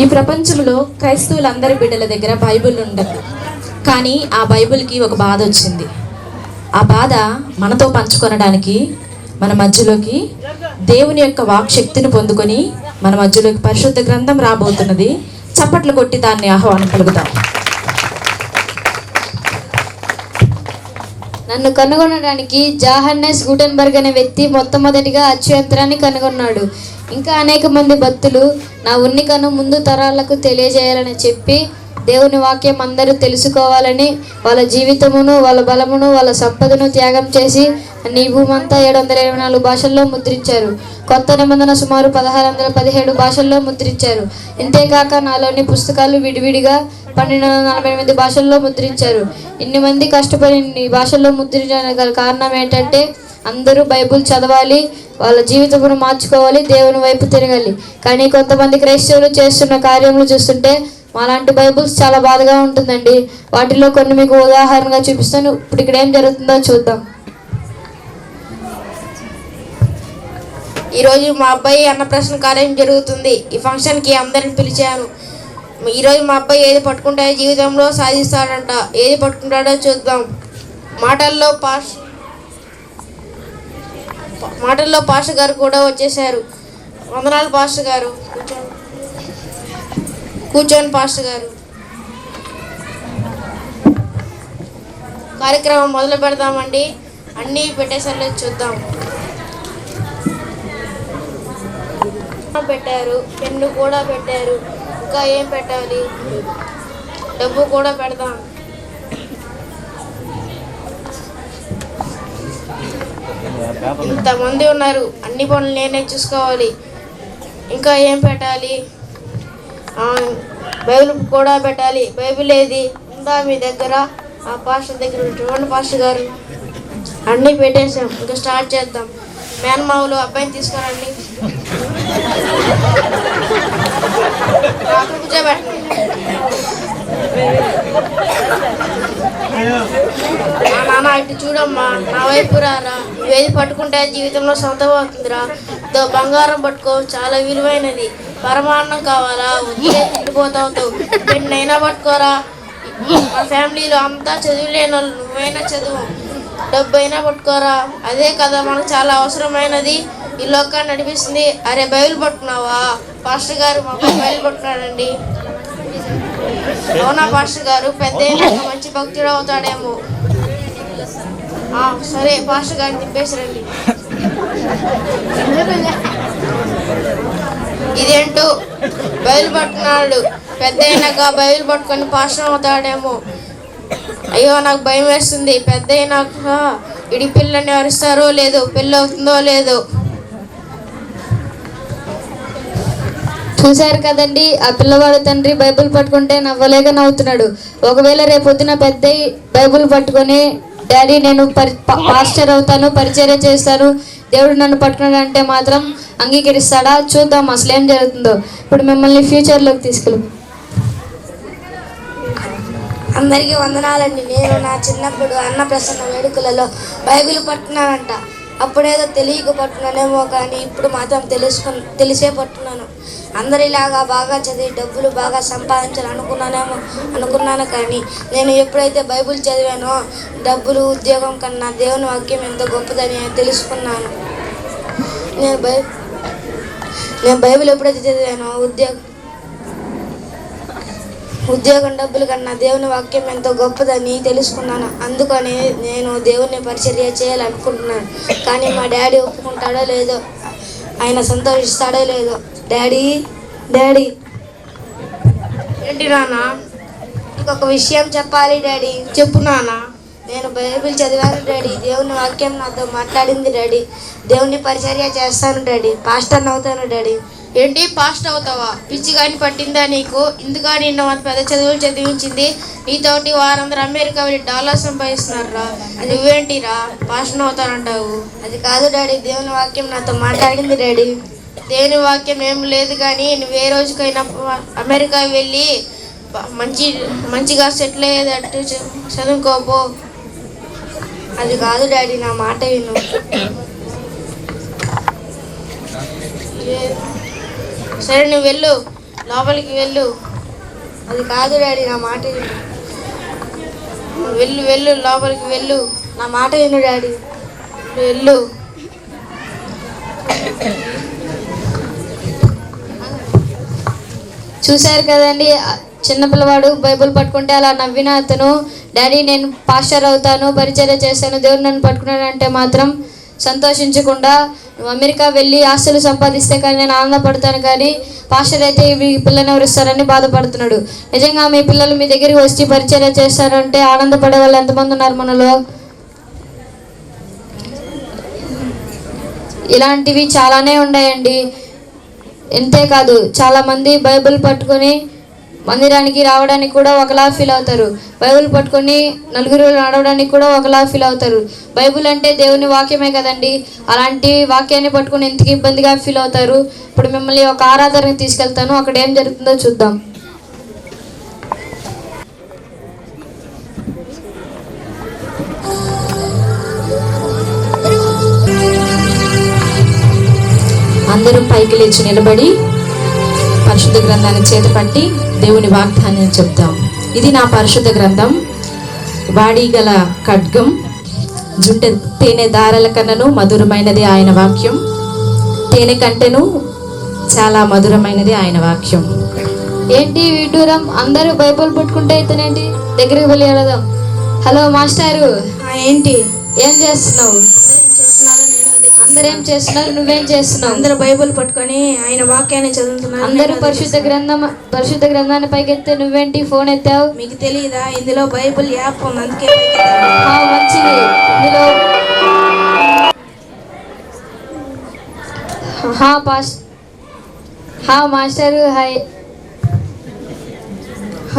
ఈ ప్రపంచంలో క్రైస్తవులందరి బిడ్డల దగ్గర బైబిల్ ఉండదు. కానీ ఆ బైబిల్కి ఒక బాధ వచ్చింది. ఆ బాధ మనతో పంచుకొనడానికి మన మధ్యలోకి దేవుని యొక్క వాక్ శక్తిని పొందుకొని మన మధ్యలోకి పరిశుద్ధ గ్రంథం రాబోతున్నది. చప్పట్లు కొట్టి దాన్ని ఆహ్వానం కలుగుతాం నన్ను కనుగొనడానికి జాహన్నెస్ గుటెన్బర్గ్ అనే వ్యక్తి మొట్టమొదటిగా అచ్చుయంత్రాన్ని కనుగొన్నాడు. ఇంకా అనేక మంది భక్తులు నా ఉన్నికను ముందు తరాలకు తెలియజేయాలని చెప్పి దేవుని వాక్యం అందరూ తెలుసుకోవాలని వాళ్ళ జీవితమును వాళ్ళ బలమును వాళ్ళ సంపదను త్యాగం చేసి నీ భూమంతా ఏడు వందల ఇరవై నాలుగు భాషల్లో ముద్రించారు. కొత్త నిబంధన సుమారు పదహారు వందల పదిహేడు భాషల్లో ముద్రించారు. ఇంతేకాక నాలోని పుస్తకాలు విడివిడిగా పన్నెండు వందల నలభై ఎనిమిది భాషల్లో ముద్రించారు. ఇన్ని మంది కష్టపడి ఇన్ని భాషల్లో ముద్రించడానికి గల కారణం ఏంటంటే అందరూ బైబుల్ చదవాలి వాళ్ళ జీవితమును మార్చుకోవాలి దేవుని వైపు తిరగాలి. కానీ కొంతమంది క్రైస్తవులు చేస్తున్న కార్యములు చూస్తుంటే మాలాంటి బైబుల్స్ చాలా బాధగా ఉంటుందండి. వాటిలో కొన్ని మీకు ఉదాహరణగా చూపిస్తాను. ఇప్పుడు ఇక్కడ ఏం జరుగుతుందో చూద్దాం. ఈరోజు మా అబ్బాయి అన్నప్రశ్న కార్యం జరుగుతుంది. ఈ ఫంక్షన్కి అందరిని పిలిచాను. ఈరోజు మా అబ్బాయి ఏది పట్టుకుంటే జీవితంలో సాధిస్తాడంట. ఏది పట్టుకుంటాడో చూద్దాం. మాటల్లో పాష్ మాటల్లో పాష గారు కూడా వచ్చేసారు వందనాలు పాష గారు. కూర్చోండి పాస్టర్ గారు. కార్యక్రమం మొదలు పెడదామండి. అన్నీ పెట్టేసరికి చూద్దాం. పెట్టారు పెన్ను కూడా పెట్టారు. ఇంకా ఏం పెట్టాలి? డబ్బు కూడా పెడదాం. ఇంతమంది ఉన్నారు అన్ని పనులు నేనే చూసుకోవాలి. ఇంకా ఏం పెట్టాలి? బైబిల్ కూడా పెట్టాలి. బైబిల్ ఏది? ఉందా మీ దగ్గర? ఆ పాస్టర్ దగ్గర చూడండి పాస్టర్ గారు. అన్నీ పెట్టేసాం ఇంకా స్టార్ట్ చేద్దాం. మేనమావులు అబ్బాయిని తీసుకురండి. మా కూర్చోబెట్టండి నాన్న ఇటు చూడమ్మా. నా వైపు రారా. నువ్వేది పట్టుకుంటే జీవితంలో సొంతం అవుతుందిరా. దో బంగారం పట్టుకో. చాలా విలువైనది. పరమాన్నం కావాలా? వద్దే తిండిపోతావు పెన్నైనా పట్టుకోరా. మా ఫ్యామిలీలో అంతా చదువులేని వాళ్ళు నువ్వైనా చదువు. డబ్బు అయినా పట్టుకోరా. అదే కదా మనకు చాలా అవసరమైనది. ఈ లోకాన్ని నడిపిస్తుంది. అరే బయలు పట్టుకున్నావా? పాస్టర్ గారు మా అబ్బాయి బయలు పట్టుకున్నాడండి. అవునా పాస్టర్ గారు? పెద్ద మంచి భక్తుడు అవుతాడేమో. ఆ, సరే పాస్టర్ గారిని తిప్పేసి రండి. ఇదేంటో? బయలు పట్టుకున్నాడు. పెద్ద అయినాక బయలు పట్టుకొని పాస్టర్ అవుతాడేమో. అయ్యో నాకు భయం వేస్తుంది. పెద్ద అయినాక ఇడి పిల్లని అరుస్తారో లేదో పెళ్ళి అవుతుందో లేదో. చూశారు కదండి ఆ పిల్లవాడు తండ్రి బైబిల్ పట్టుకుంటే నవ్వలేక నవ్వుతున్నాడు. ఒకవేళ రేపొద్దున పెద్ద బైబిల్ పట్టుకొని డాడీ నేను పరి పాస్టర్ అవుతాను పరిచర్య చేస్తాను. దేవుడు నన్ను పట్టుకున్నాడు అంటే మాత్రం అంగీకరిస్తాడా? చూద్దాం అసలు ఏం జరుగుతుందో. ఇప్పుడు మిమ్మల్ని ఫ్యూచర్లోకి తీసుకెళ్ళి. అందరికీ వందనాలండి. నేను నా చిన్నప్పుడు అన్నప్రసన్న వేడుకలలో బైబిల్ పట్టున్నానంట అప్పుడేదో తెలియక పట్టున్నానేమో కానీ ఇప్పుడు మాత్రం తెలుసుకు తెలిసే పట్టున్నాను అందరిలాగా బాగా చదివి డబ్బులు బాగా సంపాదించాలి అనుకున్నానేమో అనుకున్నాను కానీ నేను ఎప్పుడైతే బైబిల్ చదివానో డబ్బులు ఉద్యోగం కన్నా దేవుని వాక్యం ఎంతో గొప్పదని తెలుసుకున్నాను. నేను బై నేను బైబిల్ ఎప్పుడైతే చదివానో ఉద్యోగం ఉద్యోగం డబ్బుల కన్నా దేవుని వాక్యం ఎంతో గొప్పదని తెలుసుకున్నాను. అందుకని నేను దేవుని పరిచర్య చేయాలనుకుంటున్నాను. కానీ మా డాడీ ఒప్పుకుంటాడో లేదో ఆయన సంతోషిస్తాడో లేదో డాడీ డాడీ. ఏంటి నాన్న? ఇంకొక విషయం చెప్పాలి డాడీ. చెప్పు నాన్న. నేను బైబిల్ చదివాను డాడీ. దేవుని వాక్యం నాతో మాట్లాడింది డాడీ. దేవుని పరిచర్య చేస్తాను డాడీ. పాస్టర్ అవుతాను డాడీ. ఏంటి? పాస్టర్ అవుతావా? పిచ్చి కానీ పట్టిందా నీకు? ఇందుగా నిన్న అంత పెద్ద చదువులు చదివించింది? నీతోటి వారందరూ అమెరికా వెళ్ళి డాలర్ సంపాదిస్తున్నారా అది నువ్వేంటిరా? పాస్టర్ అవుతానంటావు అది కాదు డాడీ. దేవుని వాక్యం నాతో మాట్లాడింది డాడీ. దేని వాక్యం ఏం లేదు కానీ నువ్వు ఏ రోజుకైనా అమెరికా వెళ్ళి మంచి మంచిగా సెటిల్ అయ్యేటట్టు చ- చదువుకోపో. అది కాదు డాడీ నా మాట విను. సరే నువ్వు వెళ్ళు. లోపలికి వెళ్ళు. అది కాదు డాడీ నా మాట విను. వెళ్ళు వెళ్ళు లోపలికి వెళ్ళు. నా మాట విను డాడీ. వెళ్ళు. చూశారు కదండి చిన్నపిల్లవాడు చిన్న పిల్లవాడు బైబిల్ పట్టుకుంటే అలా నవ్విన అతను డాడీ నేను పాస్టర్ అవుతాను పరిచర్య చేస్తాను దేవుడు నన్ను పట్టుకున్నాడంటే మాత్రం సంతోషించకుండా అమెరికా వెళ్ళి ఆస్తులు సంపాదిస్తే కానీ నేను ఆనందపడతాను కానీ పాస్టర్ అయితే ఈ పిల్లని ఎవరిస్తారని బాధపడుతున్నాడు. నిజంగా మీ పిల్లలు మీ దగ్గరికి వచ్చి పరిచర్య చేస్తారంటే ఆనందపడే వాళ్ళు ఎంతమంది ఉన్నారు మనలో? ఇలాంటివి చాలానే ఉన్నాయండి. అంతేకాదు చాలామంది బైబిల్ పట్టుకొని మందిరానికి రావడానికి కూడా ఒకలా ఫీల్ అవుతారు. బైబిల్ పట్టుకొని నలుగురు నడవడానికి కూడా ఒకలా ఫీల్ అవుతారు. బైబిల్ అంటే దేవుని వాక్యమే కదండి. అలాంటి వాక్యాన్ని పట్టుకొని ఎందుకు ఇబ్బందిగా ఫీల్ అవుతారు? ఇప్పుడు మిమ్మల్ని ఒక ఆరాధనకి తీసుకెళ్తాను. అక్కడ ఏం జరుగుతుందో చూద్దాం. అందరూ పైకి లేచి నిలబడి పరిశుద్ధ గ్రంథాన్ని చేతపట్టి దేవుని వాగ్దాన్ని చెప్తాం. ఇది నా పరిశుద్ధ గ్రంథం. వాడి గల ఖడ్గం. జుంట తేనె దారల కన్నను మధురమైనది ఆయన వాక్యం. తేనె కంటెను చాలా మధురమైనది ఆయన వాక్యం. ఏంటి విడ్డూరం? అందరూ బైబిల్ పట్టుకుంటే ఇతనేంటి? దగ్గరికి వెళ్ళి అడదాం హలో మాస్టారు. ఏంటి? ఏం చేస్తున్నావు? అందరూ ఏం చేస్తున్నారు? నువ్వేం చేస్తున్నావు? అందరూ బైబిల్ పట్టుకొని ఆయన వాక్యాన్ని చదువుతున్నారు. అందరూ పరిశుద్ధ గ్రంథం పరిశుద్ధ గ్రంథాన్ని పైకెత్తే నువ్వేంటి? ఫోన్ ఎత్తావు? మీకు తెలియదా ఇందులో బైబిల్ యాప్ ఉంది. అందుకే మంచిది. ఇందులో హా పాస్ హా మాస్టర్ హాయ్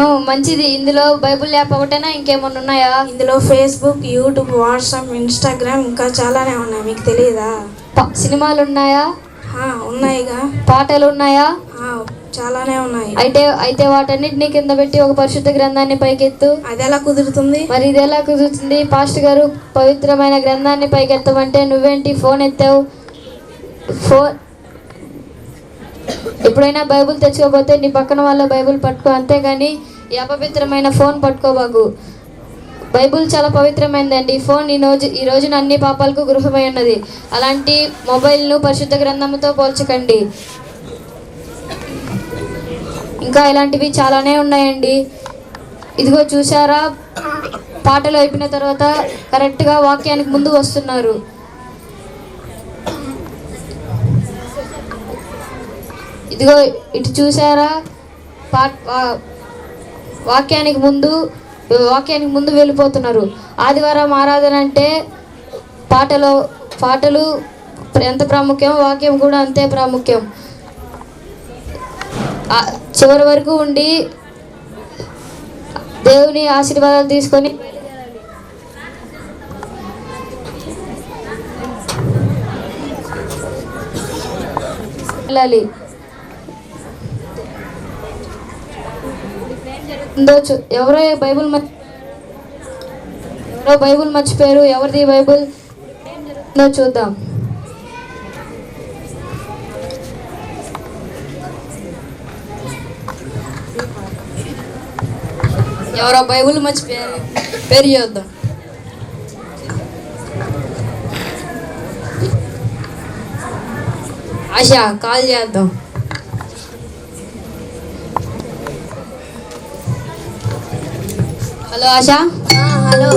మంచిది. ఇందులో బైబిల్ యాప్ ఒకటేనా? ఇంకేమన్నా ఉన్నాయా? ఇందులో ఫేస్బుక్ యూట్యూబ్ వాట్సాప్ ఇన్స్టాగ్రామ్ ఇంకా చాలానే ఉన్నాయి. మీకు తెలియదా? ప- సినిమాలు ఉన్నాయా ఆ, ఉన్నాయిగా. పాటలు ఉన్నాయా ఆ, చాలానే ఉన్నాయి. అయితే అయితే వాటన్నిటిని కింద పెట్టి ఒక పరిశుద్ధ గ్రంథాన్ని పైకెత్తు. అది ఎలా కుదురుతుంది? మరి ఇది ఎలా కుదురుతుంది? పాస్ట్ గారు పవిత్రమైన గ్రంథాన్ని పైకెత్తమంటే నువ్వేంటి? ఫోన్ ఎత్తావు? ఫోన్ ఎప్పుడైనా బైబిల్ తెచ్చుకోకపోతే నీ పక్కన వాళ్ళ బైబిల్ పట్టుకో. అంతేగాని ఈ అపవిత్రమైన ఫోన్ పట్టుకోబాకు. బైబిల్ చాలా పవిత్రమైనదండి ఫోన్ ఈ రోజు ఈ రోజున అన్ని పాపాలకు గృహమై ఉన్నది. అలాంటి మొబైల్ను పరిశుద్ధ గ్రంథంతో పోల్చకండి. ఇంకా ఇలాంటివి చాలానే ఉన్నాయండి. ఇదిగో చూసారా పాటలు అయిపోయిన తర్వాత కరెక్ట్గా వాక్యానికి ముందు వస్తున్నారు. ఇదిగో ఇటు చూసారా పా వాక్యానికి ముందు వాక్యానికి ముందు వెళ్ళిపోతున్నారు. ఆదివారం ఆరాధన అంటే పాటలో పాటలు ఎంత ప్రాముఖ్యం? వాక్యం కూడా అంతే ప్రాముఖ్యం. చివరి వరకు ఉండి దేవుని ఆశీర్వాదాలు తీసుకొని వెళ్ళాలి. ఉందో ఎవరో బైబుల్ ఎవరో బైబుల్ మర్చిపోయారు ఎవరిది బైబుల్? ఏం చూద్దాం. ఎవరో బైబుల్ మర్చిపోయారు పేరు చేద్దాం ఆశ కాల్ చేద్దాం. Hello Asha? Hello.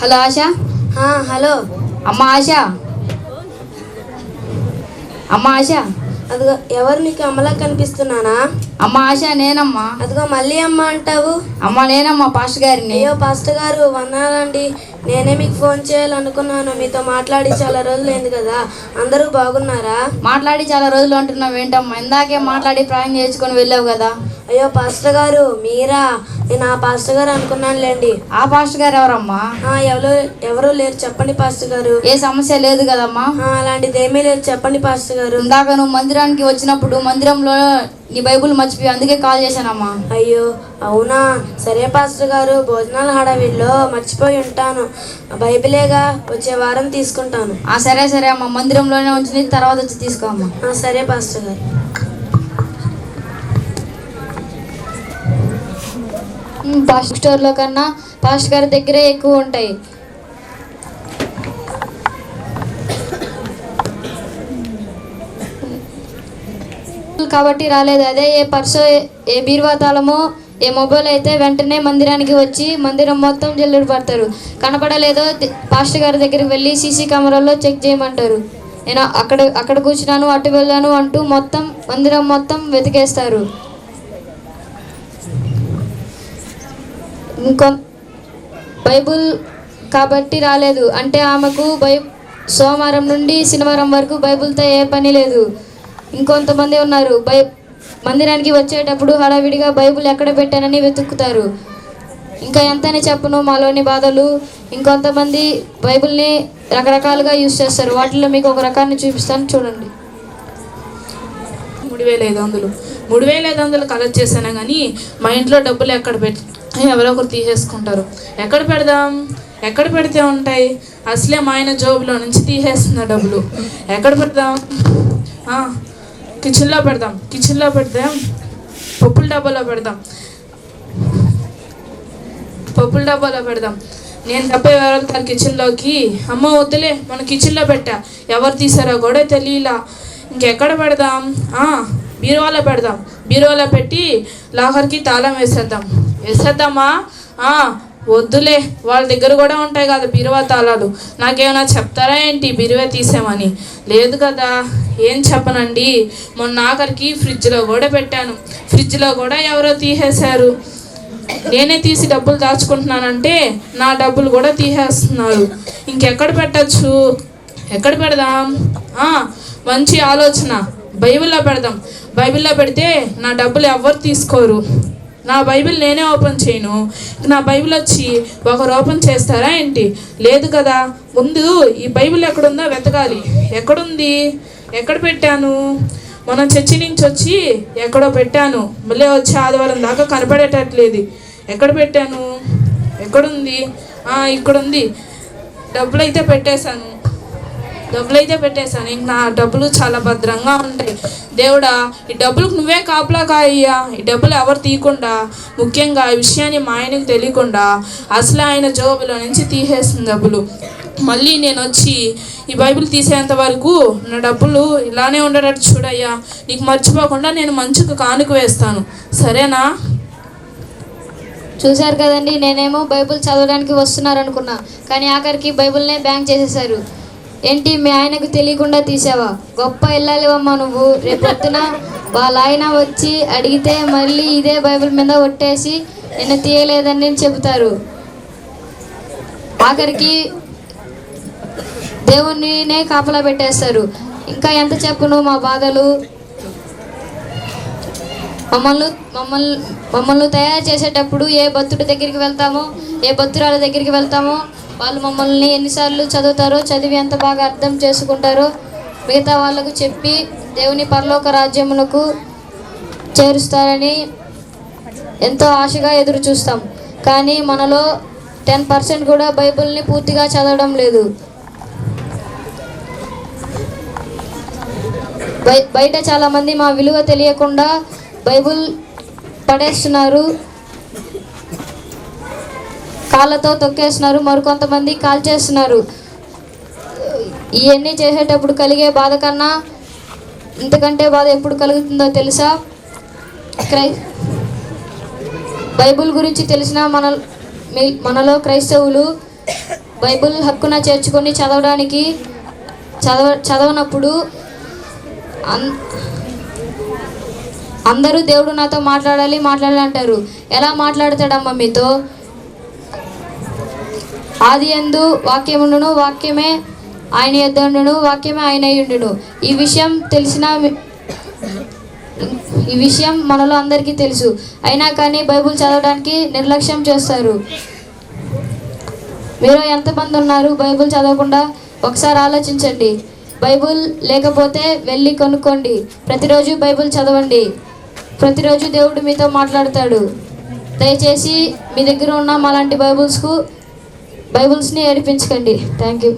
Hello Asha? Hello. అమ్మ ఆశ? అమ్మ ఆశ? అదిగో ఎవరు నీకు అమ్మలా కనిపిస్తున్నానా? అమ్మ ఆశ నేనమ్మా. అదిగో మళ్ళీ అమ్మ అంటావు? అమ్మ నేనమ్మా పాస్టర్ గారిని. అయ్యో పాస్టర్ గారు వందనాలండి. నేనే మీకు ఫోన్ చేయాలనుకున్నాను. మీతో మాట్లాడి చాలా రోజులైంది కదా. అందరూ బాగున్నారా? మాట్లాడి చాలా రోజులు అంటున్నావు ఏంటమ్మా? ఇందాకే మాట్లాడి ప్రాయం చేసుకొని వెళ్ళావు కదా. అయ్యో పాస్టర్ గారు మీరా? నేను ఆ పాస్టర్ గారు అనుకున్నానులేండి. ఆ పాస్టర్ గారు ఎవరమ్మా? ఎవరు ఎవరు లేరు చెప్పండి పాస్టర్ గారు. ఏ సమస్య లేదు కదమ్మా. అలాంటిది ఏమీ లేదు చెప్పండి పాస్టర్ గారు. ఇందాక నువ్వు మందిరానికి వచ్చినప్పుడు మందిరంలో నీ బైబుల్ మర్చిపోయి అందుకే కాల్ చేశానమ్మా. అయ్యో అవునా? సరే పాస్టర్ గారు భోజనాల హడావిల్లో మర్చిపోయి ఉంటాను. బైబిలేగా వచ్చే వారం తీసుకుంటాను. ఆ సరే సరే అమ్మా. మందిరంలోనే ఉంచింది తర్వాత వచ్చి తీసుకో అమ్మా. ఆ, సరే పాస్టర్ గారు. బుక్ స్టోర్లో కన్నా పాస్ట్ గారి దగ్గరే ఎక్కువ ఉంటాయి. కాబట్టి రాలేదు. అదే ఏ పర్సో ఏ- ఏ బీరువా తాళమో ఏ మొబైల్ అయితే వెంటనే మందిరానికి వచ్చి మందిరం మొత్తం జల్లుడు పడతారు. కనపడలేదో పాస్టర్ గారి దగ్గరికి వెళ్ళి సీసీ కెమెరాలో చెక్ చేయమంటారు. నేను అక్కడ అక్కడ కూర్చున్నాను అటు వెళ్ళాను అంటూ మొత్తం మందిరం మొత్తం వెతికేస్తారు. ఇంకొ బైబుల్ కాబట్టి రాలేదు. అంటే ఆమెకు బై సోమవారం నుండి శనివారం వరకు బైబుల్తో ఏ పని లేదు. ఇంకొంతమంది ఉన్నారు. బై మందిరానికి వచ్చేటప్పుడు హడావిడిగా బైబుల్ ఎక్కడ పెట్టానని వెతుకుతారు. ఇంకా ఎంతని చెప్పను మాలోని బాధలు. ఇంకొంతమంది బైబిల్ని రకరకాలుగా యూజ్ చేస్తారు. వాటిలో మీకు ఒక రకాన్ని చూపిస్తాను. చూడండి. మూడు వేల ఐదు వందలు. మూడు వేల ఐదు వందలు కలెక్ట్ చేశాను కానీ మా ఇంట్లో డబ్బులు ఎక్కడ పెట్టి ఎవరో ఒకరు తీసేసుకుంటారు. ఎక్కడ పెడదాం? ఎక్కడ పెడితే ఉంటాయి? అసలే మా ఆయన జోబులో నుంచి తీసేస్తున్న డబ్బులు. ఎక్కడ పెడదాం? కిచెన్లో పెడదాం. కిచెన్లో పెడదాం. పప్పుల డబ్బాలో పెడదాం. పప్పుల డబ్బాలో పెడదాం. నేను తప్ప ఎవరు వెళ్తారు కిచెన్లోకి అమ్మ వద్దులే మన కిచెన్లో పెట్టా. ఎవరు తీసారో కూడా తెలియలా. ఇంకెక్కడ పెడదాం? బీరువాలో పెడదాం. బీరువాలో పెట్టి లాహర్కి తాళం వేసేద్దాం. వేసేద్దామా? వద్దులే. వాళ్ళ దగ్గర కూడా ఉంటాయి కదా బీరువా తాళాలు. నాకేమైనా చెప్తారా ఏంటి బీరువా తీసామని? లేదు కదా. ఏం చెప్పనండి? మొన్న ఆఖరికి ఫ్రిడ్జ్లో కూడా పెట్టాను. ఫ్రిడ్జ్లో కూడా ఎవరో తీసేశారు. నేనే తీసి డబ్బులు దాచుకుంటున్నానంటే నా డబ్బులు కూడా తీసేస్తున్నారు. ఇంకెక్కడ పెట్టచ్చు? ఎక్కడ పెడదాం? మంచి ఆలోచన. బైబిల్లో పెడదాం. బైబిల్లో పెడితే నా డబ్బులు ఎవ్వరు తీసుకోరు. నా బైబిల్ నేనే ఓపెన్ చేయను. నా బైబిల్ వచ్చి ఒకరు ఓపెన్ చేస్తారా ఏంటి? లేదు కదా. ముందు ఈ బైబిల్ ఎక్కడుందో వెతకాలి. ఎక్కడుంది? ఎక్కడ పెట్టాను? మనం చర్చి నుంచి వచ్చి ఎక్కడో పెట్టాను. మళ్ళీ వచ్చి ఆదివారం దాకా కనపడేటట్లేదు. ఎక్కడ పెట్టాను? ఎక్కడుంది? ఇక్కడ ఇక్కడుంది. డబ్బులు అయితే పెట్టేశాను. డబ్బులు అయితే పెట్టేశాను. ఇంక నా డబ్బులు చాలా భద్రంగా ఉంటాయి. దేవుడా ఈ డబ్బులకు నువ్వే కాపలా కాయ్యా ఈ డబ్బులు ఎవరు తీయకుండా ముఖ్యంగా ఈ విషయాన్ని మా ఆయనకు తెలియకుండా అసలు ఆయన జోబులో నుంచి తీసేస్తుంది డబ్బులు. మళ్ళీ నేను వచ్చి ఈ బైబిల్ తీసేంత వరకు నా డబ్బులు ఇలానే ఉండేటట్టు చూడయ్యా. నీకు మర్చిపోకుండా నేను మంచుకు కానుక వేస్తాను. సరేనా? చూశారు కదండి నేనేమో బైబిల్ చదవడానికి వస్తున్నారనుకున్నా కానీ ఆఖరికి బైబిల్నే బ్యాంక్ చేసేసారు ఏంటి మీ ఆయనకు తెలియకుండా తీసావా? గొప్ప వెళ్ళాలివమ్మా నువ్వు. రేపొద్దున వాళ్ళ ఆయన వచ్చి అడిగితే మళ్ళీ ఇదే బైబిల్ మీద ఒట్టేసి నిన్ను తీయలేదని చెబుతారు. ఆఖరికి దేవుణ్ణినే కాపలా పెట్టేస్తారు. ఇంకా ఎంత చెప్పును మా బాధలు? మమ్మల్ని మమ్మల్ని మమ్మల్ని తయారు చేసేటప్పుడు ఏ భక్తుడి దగ్గరికి వెళ్తామో ఏ భక్తురాల దగ్గరికి వెళ్తామో వాళ్ళు మమ్మల్ని ఎన్నిసార్లు చదువుతారో చదివి ఎంత బాగా అర్థం చేసుకుంటారో మిగతా వాళ్ళకు చెప్పి దేవుని పరలోక రాజ్యమునకు చేరుస్తారని ఎంతో ఆశగా ఎదురు చూస్తాం. కానీ మనలో టెన్ పర్సెంట్ కూడా బైబిల్ని పూర్తిగా చదవడం లేదు. బయ బయట చాలామంది మా విలువ తెలియకుండా బైబుల్ పడేస్తున్నారు. కాళ్ళతో తొక్కేస్తున్నారు మరికొంతమంది కాల్చేస్తున్నారు ఇవన్నీ చేసేటప్పుడు కలిగే బాధ కన్నా ఇంతకంటే బాధ ఎప్పుడు కలుగుతుందో తెలుసా? క్రై బైబుల్ గురించి తెలిసిన మన మీ- మనలో క్రైస్తవులు బైబుల్ హక్కున చేర్చుకొని చదవడానికి చదవ చదవనప్పుడు అందరూ దేవుడు నాతో మాట్లాడాలి మాట్లాడాలి అంటారు. ఎలా మాట్లాడతాడమ్మా మీతో? ఆది ఎందు వాక్యముండును వాక్యమే ఆయన యొద్దండును వాక్యమే ఆయన అయ్యుండును ఈ విషయం తెలిసిన ఈ విషయం మనలో అందరికీ తెలుసు. అయినా కానీ బైబుల్ చదవడానికి నిర్లక్ష్యం చేస్తారు. మీరు ఎంతమంది ఉన్నారు బైబుల్ చదవకుండా ఒకసారి ఆలోచించండి. బైబుల్ లేకపోతే వెళ్ళి కొనుక్కోండి. ప్రతిరోజు బైబుల్ చదవండి. ప్రతిరోజు దేవుడు మీతో మాట్లాడతాడు. దయచేసి మీ దగ్గర ఉన్న మాలాంటి బైబుల్స్కు బైబుల్స్ని ఏడిపించకండి. Thank you